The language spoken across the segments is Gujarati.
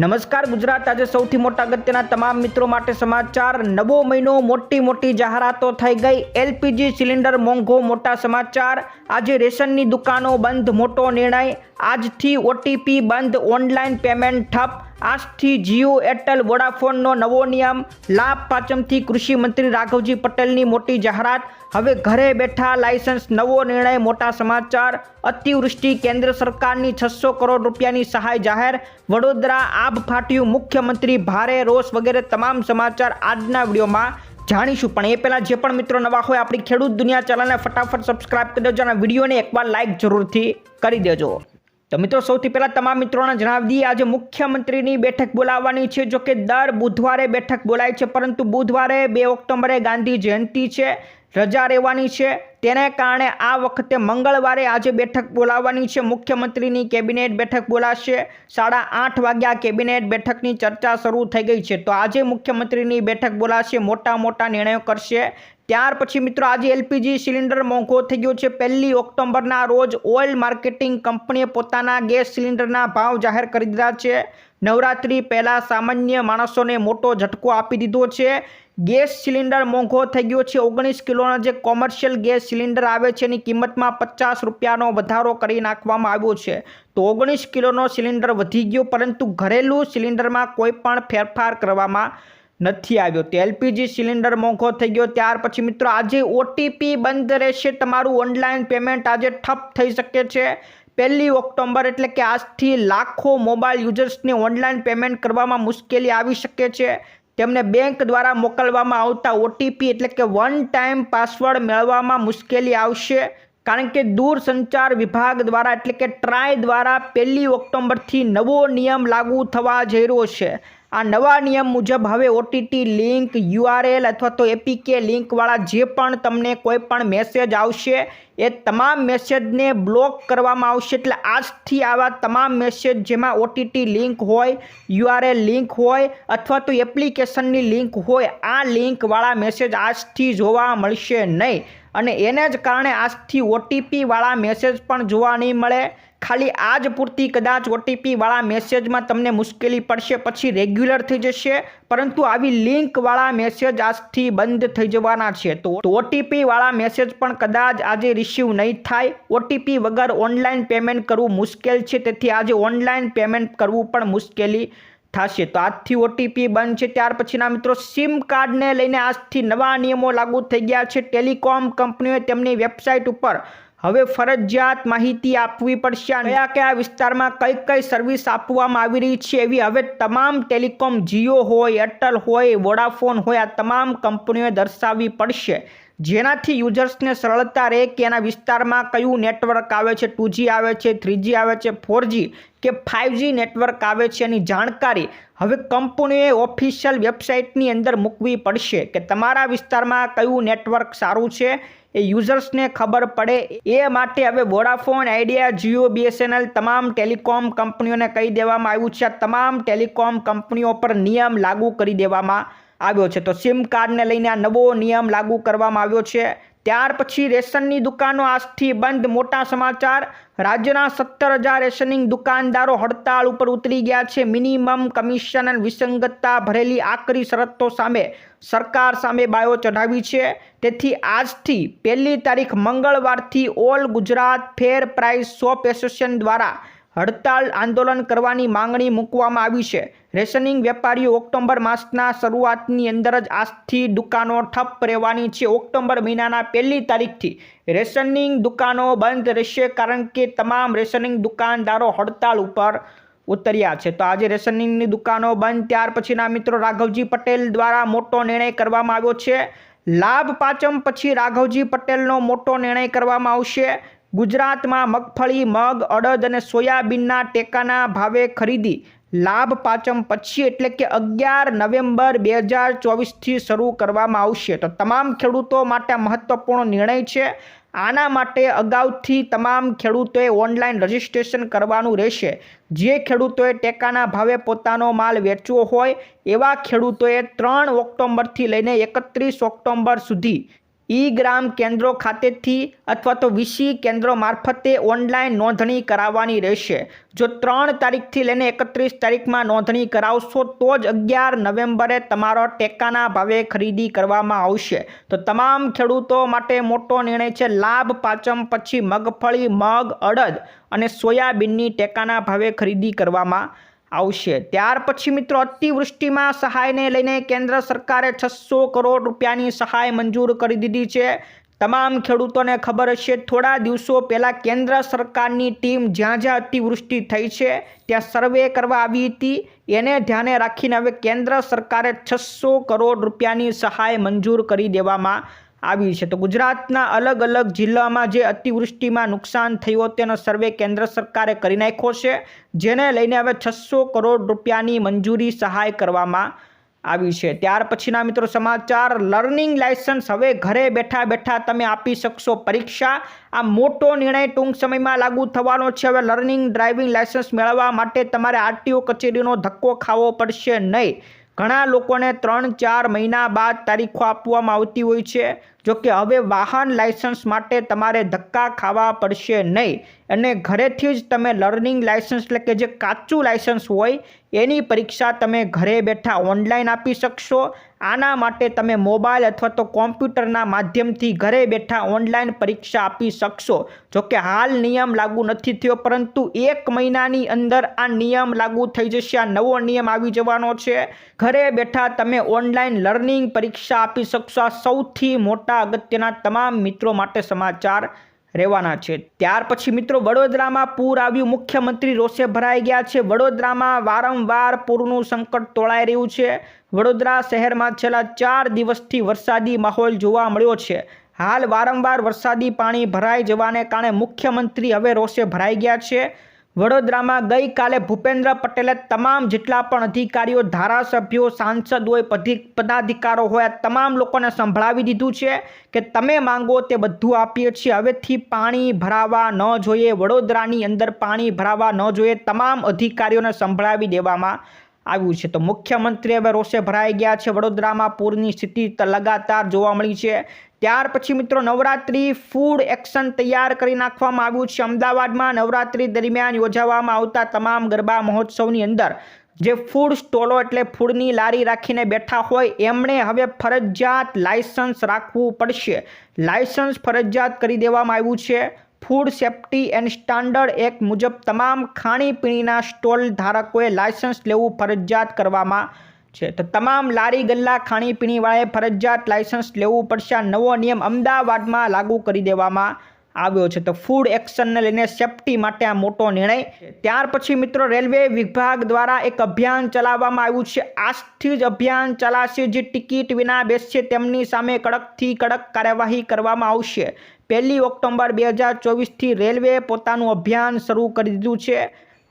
નમસ્કાર, ગુજરાત આજે સૌથી મોટા અગત્યના તમામ મિત્રો માટે સમાચાર. નવો મહિનો મોટી મોટી જાહેરાતો થઈ ગઈ. એલપીજી સિલિન્ડર મોંઘો મોટા સમાચાર. આજે રેશનની દુકાનો બંધ, મોટો નિર્ણય. આજથી ઓટીપી બંધ, ઓનલાઈન પેમેન્ટ ઠપ. આજથી જીઓ એરટેલ વોડાફોનનો નવો નિયમ. લાભ પાંચમથી કૃષિ મંત્રી રાઘવજી પટેલની મોટી જાહેરાત. હવે ઘરે બેઠા લાયસન્સ નવો નિર્ણય, મોટા સમાચાર. અતિવૃષ્ટિ કેન્દ્ર સરકારની છસો કરોડ રૂપિયાની સહાય જાહેર. વડોદરા આબ ફાટ્યું મુખ્યમંત્રી, ભારે રોષ વગેરે તમામ સમાચાર આજના વિડીયોમાં જાણીશું. પણ એ પહેલાં જે પણ મિત્રો નવા હોય આપણી ખેડૂત દુનિયા ચેનલને ફટાફટ સબસ્ક્રાઇબ કરી દેજો અને વિડીયોને એકવાર લાઇક જરૂરથી કરી દેજો. તો મિત્રો, સૌથી પહેલાં તમામ મિત્રોને જણાવી દઈએ, આજે મુખ્યમંત્રીની બેઠક બોલાવવાની છે. જો કે દર બુધવારે બેઠક બોલાય છે, પરંતુ બુધવારે બે ઓક્ટોબરે ગાંધી જયંતિ છે, રજા રહેવાની છે. તેને કારણે આ વખતે મંગળવારે આજે બેઠક બોલાવવાની છે. મુખ્યમંત્રીની કેબિનેટ બેઠક બોલાશે. સાડા આઠ વાગ્યા કેબિનેટ બેઠકની ચર્ચા શરૂ થઈ ગઈ છે. તો આજે મુખ્યમંત્રીની બેઠક બોલાશે, મોટા મોટા નિર્ણયો કરશે. ત્યાર પછી મિત્રો, આજે એલપીજી સિલિન્ડર મોંઘો થઈ ગયો છે. પહેલી ઓક્ટોબરના રોજ ઓઇલ માર્કેટિંગ કંપનીએ પોતાના ગેસ સિલિન્ડરના ભાવ જાહેર કરી દીધા છે. નવરાત્રિ પહેલાં સામાન્ય માણસોને મોટો ઝટકો આપી દીધો છે. ગેસ સિલિન્ડર મોંઘો થઈ ગયો છે. ઓગણીસ કિલોના જે કોમર્શિયલ ગેસ સિલિન્ડર આવે છે, એની કિંમતમાં પચાસ રૂપિયાનો વધારો કરી નાખવામાં આવ્યો છે. તો ઓગણીસ કિલોનો સિલિન્ડર વધી ગયો, પરંતુ ઘરેલું સિલિન્ડરમાં કોઈ પણ ફેરફાર કરવામાં નથી આવ્યો. તો એલપીજી સિલિન્ડર મોંઘો થઈ ગયો. ત્યાર પછી મિત્રો, આજે ઓટીપી બંધ રહેશે. તમારું ઓનલાઈન પેમેન્ટ આજે ઠપ થઈ શકે છે. પહેલી ઓક્ટોબર એટલે કે આજથી લાખો મોબાઈલ યુઝર્સને ઓનલાઈન પેમેન્ટ કરવામાં મુશ્કેલી આવી શકે છે. તેમને બેંક દ્વારા મોકલવામાં આવતા ઓટીપી એટલે કે વન ટાઈમ પાસવર્ડ મેળવવામાં મુશ્કેલી આવશે. કારણ કે દૂરસંચાર વિભાગ દ્વારા એટલે કે ટ્રાય દ્વારા પહેલી ઓક્ટોબરથી નવો નિયમ લાગુ થવા જઈ રહ્યો છે. આ નવા નિયમ મુજબ હવે ઓટીટી લિંક, યુઆરએલ અથવા તો એપીકે લિંકવાળા જે પણ તમને કોઈ પણ મેસેજ આવશે, એ તમામ મેસેજને બ્લોક કરવામાં આવશે. એટલે આજથી આવા તમામ મેસેજ જેમાં ઓટીટી લિંક હોય, યુઆરએલ લિંક હોય અથવા તો એપ્લિકેશનની લિંક હોય, આ લિંકવાળા મેસેજ આજથી જોવા મળશે નહીં. અને એને જ કારણે આજથી ઓટીપીવાળા મેસેજ પણ જોવા નહીં મળે. ખાલી આજ પૂરતી કદાચ ઓટીપીવાળા મેસેજમાં તમને મુશ્કેલી પડશે, પછી રેગ્યુલર થઈ જશે, પરંતુ આવી લિંકવાળા મેસેજ આજથી બંધ થઈ જવાના છે. તો ઓટીપીવાળા મેસેજ પણ કદાચ આજે રિસીવ નહીં થાય. ઓટીપી વગર ઓનલાઈન પેમેન્ટ કરવું મુશ્કેલ છે, તેથી આજે ઓનલાઈન પેમેન્ટ કરવું પણ મુશ્કેલી થશે. તો આજથી ઓટીપી બંધ છે, ત્યાર પછીના મિત્રો સિમ કાર્ડને લઈને આજથી નવા નિયમો લાગુ થઈ ગયા છે. ટેલિકોમ કંપનીઓએ તેમની વેબસાઇટ ઉપર હવે ફરજિયાત માહિતી આપવી પડશે. કયા કયા વિસ્તારમાં કઈ કઈ સર્વિસ આપવામાં આવી રહી છે એવી હવે તમામ ટેલિકોમ જીઓ હોય એરટેલ હોય વોડાફોન હોય, આ તમામ કંપનીઓએ દર્શાવવી પડશે. જેનાથી યુઝર્સને સરળતા રહે કે એના વિસ્તારમાં કયું નેટવર્ક આવે છે ટુજી આવે છે થ્રીજી આવે છે ફોરજી કે ફાઇવજી નેટવર્ક આવે છે એની જાણકારી હવે કંપનીઓએ ઓફિશિયલ વેબસાઇટની અંદર મૂકવી પડશે કે તમારા વિસ્તારમાં કયું નેટવર્ક સારું છે એ યુઝર્સને ખબર પડે. એ માટે હવે વોડાફોન આઈડિયા જીઓ, બીએસએનએલ તમામ ટેલિકોમ કંપનીઓને કહી દેવામાં આવ્યું છે. તમામ ટેલિકોમ કંપનીઓ પર નિયમ લાગુ કરી દેવામાં આવ્યો છે. તો સિમ કાર્ડને લઈને આ નવો નિયમ લાગુ કરવામાં આવ્યો છે. ત્યાર પછી રેશનની દુકાનો આજથી બંધ. મોટા સમાચાર, રાજ્યના સત્તર હજાર રેશનિંગ દુકાનદારો હડતાળ ઉપર ઉતરી ગયા છે. મિનિમમ કમિશન અને વિસંગતતા ભરેલી આકરી શરતો સામે સરકાર સામે બાયો ચઢાવી છે. તેથી આજથી પહેલી તારીખ મંગળવારથી all Gujarat fair price shop association દ્વારા હડતાળ આંદોલન કરવાની માંગણી મૂકવામાં આવી છે. રેશનિંગ વેપારીઓ ઓક્ટોબર માસના શરૂઆતની અંદર જ આજથી દુકાનો ઠપ રહેવાની છે. ઓક્ટોબર મહિનાના પહેલી તારીખથી રેશનિંગ દુકાનો બંધ રહેશે કારણ કે તમામ રેશનિંગ દુકાનદારો હડતાળ ઉપર ઉતર્યા છે. તો આજે રેશનિંગની દુકાનો બંધ, ત્યાર પછીના મિત્રો રાઘવજી પટેલ દ્વારા મોટો નિર્ણય કરવામાં આવ્યો છે. લાભ પાંચમ પછી રાઘવજી પટેલનો મોટો નિર્ણય કરવામાં આવશે. ગુજરાતમાં મગફળી, મગ, અડદ અને સોયાબીનના ટેકાના ભાવે ખરીદી. લાભ પાંચમ પછી એટલે કે અગિયાર નવેમ્બર બે હજાર ચોવીસથી શરૂ કરવામાં આવશે. તો તમામ ખેડૂતો માટે મહત્વપૂર્ણ નિર્ણય છે. આના માટે અગાઉથી તમામ ખેડૂતોએ ઓનલાઈન રજિસ્ટ્રેશન કરવાનું રહેશે. જે ખેડૂતોએ ટેકાના ભાવે પોતાનો માલ વેચવો હોય એવા ખેડૂતોએ ત્રણ ઓક્ટોબરથી લઈને એકત્રીસ ઓક્ટોબર સુધી ઈ ગ્રામ કેન્દ્રો ખાતેથી અથવા તો વીસી કેન્દ્રો મારફતે ઓનલાઈન નોંધણી કરાવવાની રહેશે. જો ત્રણ તારીખથી લઈને એકત્રીસ તારીખમાં નોંધણી કરાવશો, તો જ અગિયાર નવેમ્બરે તમારો ટેકાના ભાવે ખરીદી કરવામાં આવશે. તો તમામ ખેડૂતો માટે મોટો નિર્ણય છે લાભ, પાચમ, પછી મગફળી, મગ, અડદ અને સોયાબીનની ટેકાના ભાવે ખરીદી કરવામાં આવશે. ત્યાર પછી મિત્રો અતિવૃષ્ટિમાં સહાયને લઈને કેન્દ્ર સરકારે છસો કરોડ રૂપિયાની સહાય મંજૂર કરી દીધી છે. તમામ ખેડૂતોને ખબર હશે, થોડા દિવસો પહેલાં કેન્દ્ર સરકારની ટીમ જ્યાં જ્યાં અતિવૃષ્ટિ થઈ છે, ત્યાં સર્વે કરવા આવી હતી. એને ધ્યાને રાખીને હવે કેન્દ્ર સરકારે છસો કરોડ રૂપિયાની સહાય મંજૂર કરી દેવામાં આવી છે. તો ગુજરાતના અલગ અલગ જિલ્લામાં જે અતિવૃષ્ટિમાં નુકસાન થયું તેનો સર્વે કેન્દ્ર સરકારે કરી નાખ્યો છે, જેને લઈને હવે છસો કરોડ રૂપિયાની મંજૂરી સહાય કરવામાં આવી છે. ત્યાર પછીના મિત્રો સમાચાર, લર્નિંગ લાયસન્સ હવે ઘરે બેઠા બેઠા તમે આપી શકશો પરીક્ષા. આ મોટો નિર્ણય ટૂંક સમયમાં લાગુ થવાનો છે. હવે લર્નિંગ ડ્રાઇવિંગ લાયસન્સ મેળવવા માટે તમારે આરટીઓ કચેરીનો ધક્કો ખાવો પડશે નહીં. ઘણા લોકોને ત્રણ, ચાર મહિના બાદ તારીખો આપવામાં આવતી હોય છે. જો કે હવે વાહન લાયસન્સ માટે તમારે ધક્કા ખાવા પડશે નહીં. અને ઘરેથી જ તમે લર્નિંગ લાયસન્સ એટલે કે જે કાચું લાયસન્સ હોય, એની પરીક્ષા તમે ઘરે બેઠા ઓનલાઈન આપી શકશો. આના માટે તમે મોબાઈલ અથવા તો કોમ્પ્યુટરના માધ્યમથી ઘરે બેઠા ઓનલાઈન પરીક્ષા આપી શકશો. જોકે હાલ નિયમ લાગુ નથી થયો, પરંતુ એક મહિનાની અંદર આ નિયમ લાગુ થઈ જશે, આ નવો નિયમ આવી જવાનો છે. ઘરે બેઠા તમે ઓનલાઈન લર્નિંગ પરીક્ષા આપી શકશો. આ સૌથી મોટા અગત્યના તમામ મિત્રો માટે સમાચાર. રહેવાના છે. ત્યાર પછી મિત્રો વડોદરામાં પૂર આવ્યું. મુખ્યમંત્રી રોષે ભરાઈ ગયા છે. વડોદરામાં વારંવાર પૂરનું સંકટ તોળાઈ રહ્યું છે. વડોદરા શહેરમાં છેલ્લા ચાર દિવસથી વરસાદી માહોલ જોવા મળ્યો છે. હાલ વારંવાર વરસાદી પાણી ભરાઈ જવાને કારણે મુખ્યમંત્રી હવે રોષે ભરાઈ ગયા છે. વડોદરામાં ગઈકાલે ભૂપેન્દ્ર પટેલે તમામ જેટલા પણ અધિકારીઓ, ધારાસભ્યો, સાંસદ હોય પદાધિકારો હોય તમામ લોકોને સંભળાવી દીધું છે કે તમે માંગો તે બધું આપીએ છીએ. હવેથી પાણી ભરાવા ન જોઈએ, વડોદરાની અંદર પાણી ભરાવા ન જોઈએ, તમામ અધિકારીઓને સંભળાવી દેવામાં આવ્યું છે. તો મુખ્યમંત્રી હવે રોષે ભરાઈ ગયા છે. વડોદરામાં પૂરની સ્થિતિ લગાતાર જોવા મળી છે. ત્યાર પછી મિત્રો નવરાત્રી ફૂડ એક્શન તૈયાર કરી નાખવામાં આવ્યું છે. અમદાવાદમાં નવરાત્રી દરમિયાન યોજાવામાં આવતા તમામ ગરબા મહોત્સવની અંદર જે ફૂડ સ્ટોલો એટલે ફૂડની લારી રાખીને બેઠા હોય, એમણે હવે ફરજિયાત લાયસન્સ રાખવું પડશે. લાયસન્સ ફરજિયાત કરી દેવામાં આવ્યું છે. Food safety and standard act મુજબ તમામ ખાણીપીણીના સ્ટોલ ધારકોએ લાયસન્સ લેવું ફરજિયાત કરવામાં છે. તો તમામ લારી, ગલ્લા ખાણીપીણીવાળાએ ફરજિયાત લાયસન્સ લેવું પડશે. નવો નિયમ અમદાવાદમાં લાગુ કરી દેવામાં આવ્યો છે. તો ફૂડ એક્શનને લઈને સેફટી માટે આ મોટો નિર્ણય. ત્યાર પછી મિત્રો રેલવે વિભાગ દ્વારા એક અભિયાન ચલાવવામાં આવ્યું છે. આજથી જ અભિયાન ચલાશે જે ટિકિટ વિના બેસશે, તેમની સામે કડકથી કડક કાર્યવાહી કરવામાં આવશે. પહેલી ઓક્ટોબર બે હજાર ચોવીસથી રેલવે પોતાનું અભિયાન શરૂ કરી દીધું છે.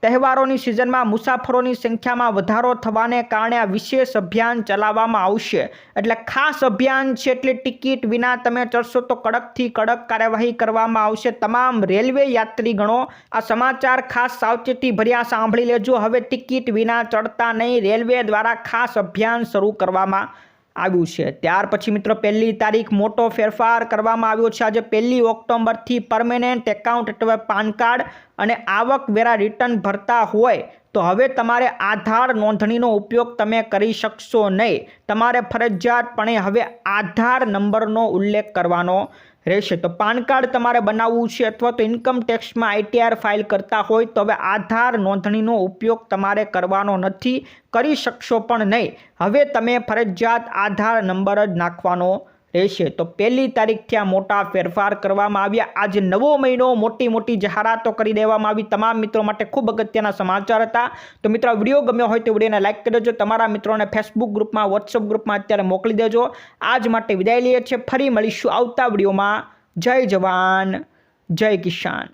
તહેવારોની સિઝનમાં મુસાફરોની સંખ્યામાં વધારો થવાને કારણે આ વિશેષ અભિયાન ચલાવવામાં આવશે. એટલે ખાસ અભિયાન છે એટલે ટિકિટ વિના તમે ચડશો તો કડકથી કડક કાર્યવાહી કરવામાં આવશે. તમામ રેલવે યાત્રીગણો આ સમાચાર ખાસ સાવચેતી ભર્યા સાંભળી લેજો. હવે ટિકિટ વિના ચડતા નહીં. રેલવે દ્વારા ખાસ અભિયાન શરૂ કરવામાં આવ્યું છે. ત્યાર પછી મિત્રો, પહેલી તારીખ મોટો ફેરફાર કરવામાં આવ્યો છે. આજે પહેલી ઓક્ટોબરથી પરમેનન્ટ એકાઉન્ટ એટલે પાન કાર્ડ અને આવકવેરા રિટર્ન ભરતા હોય તો હવે તમારે આધાર નોંધણીનો ઉપયોગ તમે કરી શકશો નહીં. તમારે ફરજિયાતપણે હવે આધાર નંબરનો ઉલ્લેખ કરવાનો રહેશે. તો પાન કાર્ડ તમારે બનાવવું છે અથવા તો ઇન્કમ ટેક્સમાં આઈટીઆર ફાઇલ કરતા હોય તો હવે આધાર નોંધણીનો ઉપયોગ તમારે કરવાનો નથી. કરી શકશો પણ નહીં. હવે તમે ફરજિયાત આધાર નંબર જ નાખવાનો રહેશે. તો પહેલી તારીખથી આ મોટા ફેરફાર કરવામાં આવ્યા. આજે નવો મહિનો મોટી મોટી જાહેરાતો કરી દેવામાં આવી. તમામ મિત્રો માટે ખૂબ અગત્યના સમાચાર હતા. તો મિત્રો વીડિયો ગમ્યો હોય તો વિડીયોને લાઇક કરી દેજો. તમારા મિત્રોને ફેસબુક ગ્રુપમાં વોટ્સઅપ ગ્રુપમાં અત્યારે મોકલી દેજો. આજ માટે વિદાય લઈએ છીએ. ફરી મળીશું આવતા વિડીયોમાં. જય જવાન. જય કિસાન.